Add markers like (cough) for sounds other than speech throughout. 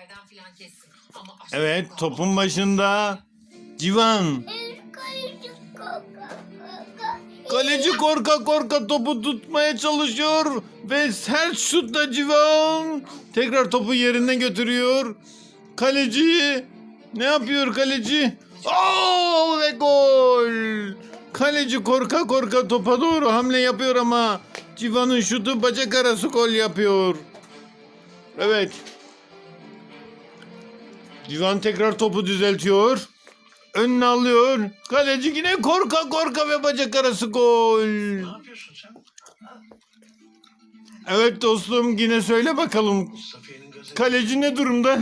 yerden filan kessin. Ama Evet topun başında Civan. Kaleci korka korka topu tutmaya çalışıyor ve sert şutla Civan tekrar topu yerinden götürüyor. Kaleci ne yapıyor kaleci? Oo ve gol! Kaleci korka korka topa doğru hamle yapıyor ama Civan'ın şutu bacak arası gol yapıyor. Evet. Civan tekrar topu düzeltiyor. Önüne alıyor. Kaleci yine korka korka ve bacak arası gol. Ne yapıyorsun sen? Evet dostum yine söyle bakalım. Kaleci ne durumda?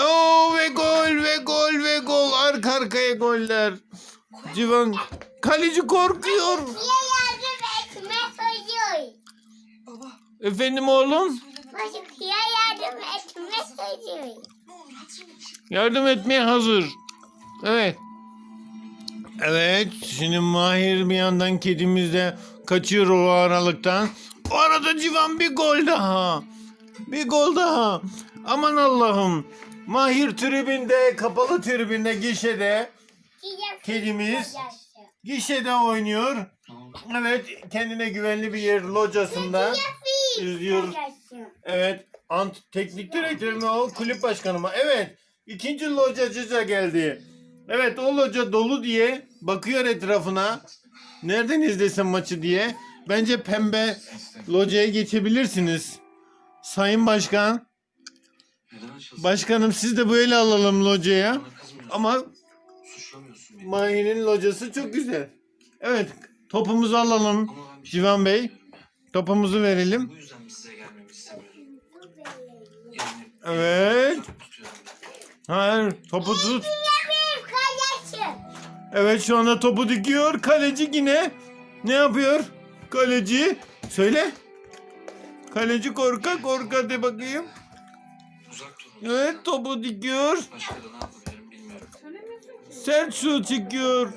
Oo ve gol ve gol ve gol. Arka arkaya goller. Civan kaleci korkuyor. Efendim oğlum? Çocukya yardım etme çocuğu. Yardım etmeye hazır. Evet. Evet. Şimdi Mahir bir yandan kedimiz de kaçıyor o aralıktan. O arada Civan bir gol daha. Bir gol daha. Aman Allah'ım. Mahir tribünde, kapalı tribünde, gişede. Kedimiz. Gişede oynuyor. Evet, kendine güvenli bir yer locasında. izliyor. Evet, ant teknik direktörü mü o? Kulüp başkanı mı? Evet, ikinci locacı da geldi. Evet, o loca dolu diye bakıyor etrafına. Nereden izlesin maçı diye. Bence pembe locaya geçebilirsiniz. Sayın Başkan. Başkanım siz de böyle alalım locaya. Ama. Mahir'in locası çok güzel. Evet, topumuzu alalım. Civan Bey, topumuzu verelim. Evet. Hayır, topu tut. Evet şu anda topu dikiyor. Kaleci yine ne yapıyor? Kaleci söyle. Kaleci korka korka de bakayım. Uzak durun. Evet topu dikiyor. Başka da ne yapabilirim bilmiyorum. Sert şut çekiyor.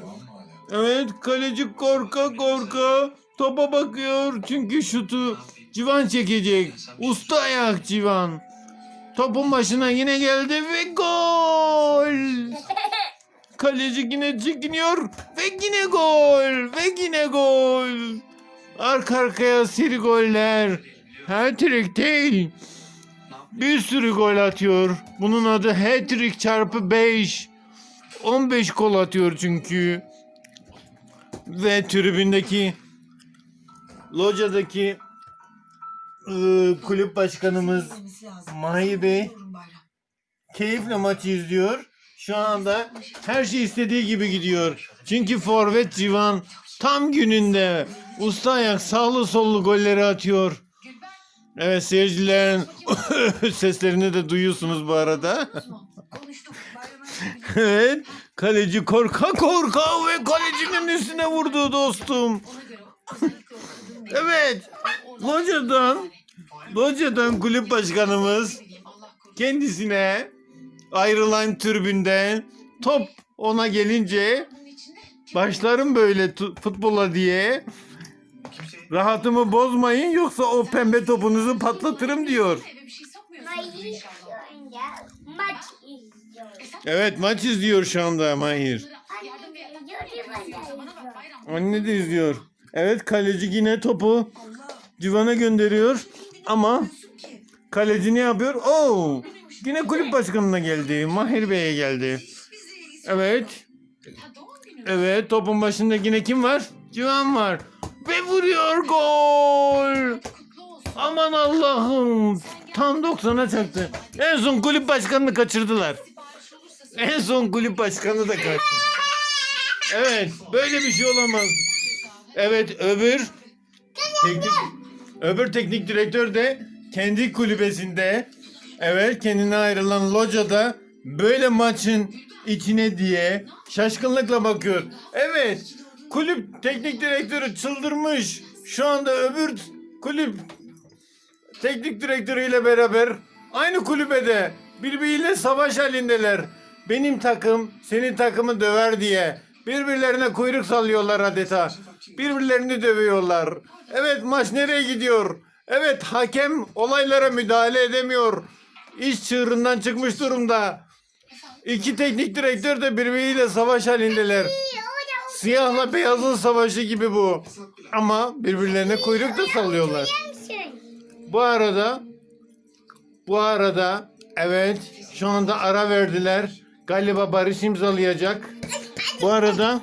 Evet kaleci korka korka topa bakıyor. Çünkü şutu Civan çekecek. Usta ayak Civan. Topun başına yine geldi ve gol. (laughs) Kaleci yine çekiniyor ve yine gol ve yine gol. Arka arkaya seri goller. Hat-trick değil. Bir sürü gol atıyor. Bunun adı hat-trick çarpı 5. 15 gol atıyor çünkü. Ve tribündeki locadaki ıı, kulüp başkanımız. Mahir Bey keyifle maçı izliyor. Şu anda her şey istediği gibi gidiyor. Çünkü forvet Civan tam gününde usta ayak sağlı sollu golleri atıyor. Evet seyircilerin (laughs) seslerini de duyuyorsunuz bu arada. (laughs) evet kaleci korka korka ve kalecinin üstüne vurdu dostum. Evet locadan locadan kulüp başkanımız kendisine ayrılan türbünde top ona gelince başlarım böyle futbola diye rahatımı bozmayın yoksa o pembe topunuzu patlatırım diyor. Evet maç izliyor şu anda Mahir. Anne, de izliyor. Evet kaleci yine topu. Civan'a gönderiyor ama kaleci ne yapıyor? Oo! Yine kulüp başkanına geldi. Mahir Bey'e geldi. Evet. Evet topun başında yine kim var? Civan var. Ve vuruyor gol. Aman Allah'ım. Tam 90'a çaktı. En son kulüp başkanını kaçırdılar. En son kulüp başkanı da kaçtı. (laughs) Evet böyle bir şey olamaz. Evet öbür teknik, öbür teknik direktör de kendi kulübesinde evet kendine ayrılan locada böyle maçın içine diye şaşkınlıkla bakıyor. Evet kulüp teknik direktörü çıldırmış. Şu anda öbür kulüp teknik direktörüyle beraber aynı kulübede birbiriyle savaş halindeler. Benim takım senin takımı döver diye birbirlerine kuyruk sallıyorlar adeta. Birbirlerini dövüyorlar. Evet maç nereye gidiyor? Evet hakem olaylara müdahale edemiyor. iş çığırından çıkmış durumda. İki teknik direktör de birbiriyle savaş halindeler. Siyahla beyazın savaşı gibi bu. Ama birbirlerine kuyruk da sallıyorlar. Bu arada bu arada evet şu anda ara verdiler. Galiba barış imzalayacak. Bu arada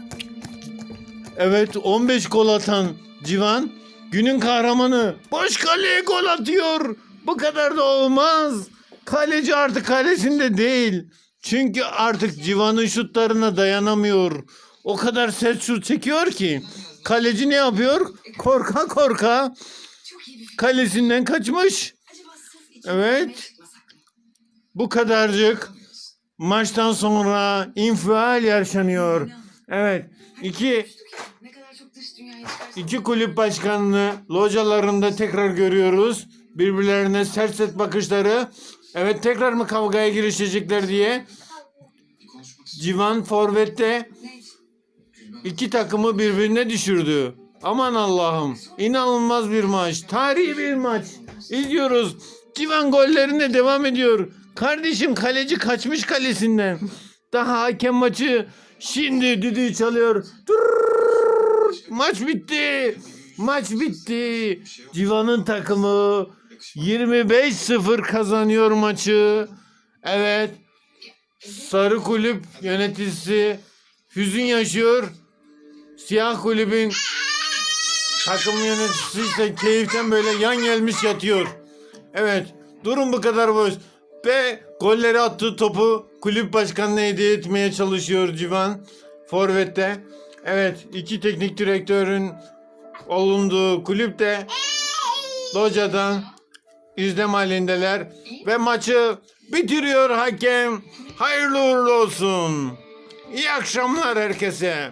evet 15 gol atan Civan günün kahramanı boş kaleye gol atıyor. Bu kadar da olmaz. Kaleci artık kalesinde değil. Çünkü artık Civan'ın şutlarına dayanamıyor. O kadar sert şut çekiyor ki. Kaleci ne yapıyor? Korka korka kalesinden kaçmış. Evet. Bu kadarcık maçtan sonra infial yaşanıyor. Evet. iki iki kulüp başkanını localarında tekrar görüyoruz. Birbirlerine sert sert bakışları. Evet tekrar mı kavgaya girişecekler diye. Civan Forvet'te iki takımı birbirine düşürdü. Aman Allah'ım. İnanılmaz bir maç. Tarihi bir maç. İzliyoruz. Civan gollerine devam ediyor. Kardeşim kaleci kaçmış kalesinden. Daha hakem maçı şimdi düdüğü çalıyor. Durrrr. Maç bitti. Maç bitti. Civan'ın takımı 25-0 kazanıyor maçı. Evet. Sarı kulüp yöneticisi hüzün yaşıyor. Siyah kulübün takım yöneticisi ise keyiften böyle yan gelmiş yatıyor. Evet durum bu kadar boş. Ve golleri attığı topu kulüp başkanına hediye etmeye çalışıyor Civan. Forvet'te. Evet iki teknik direktörün olunduğu kulüpte Loca'dan izlem halindeler. Ve maçı bitiriyor hakem. Hayırlı uğurlu olsun. İyi akşamlar herkese.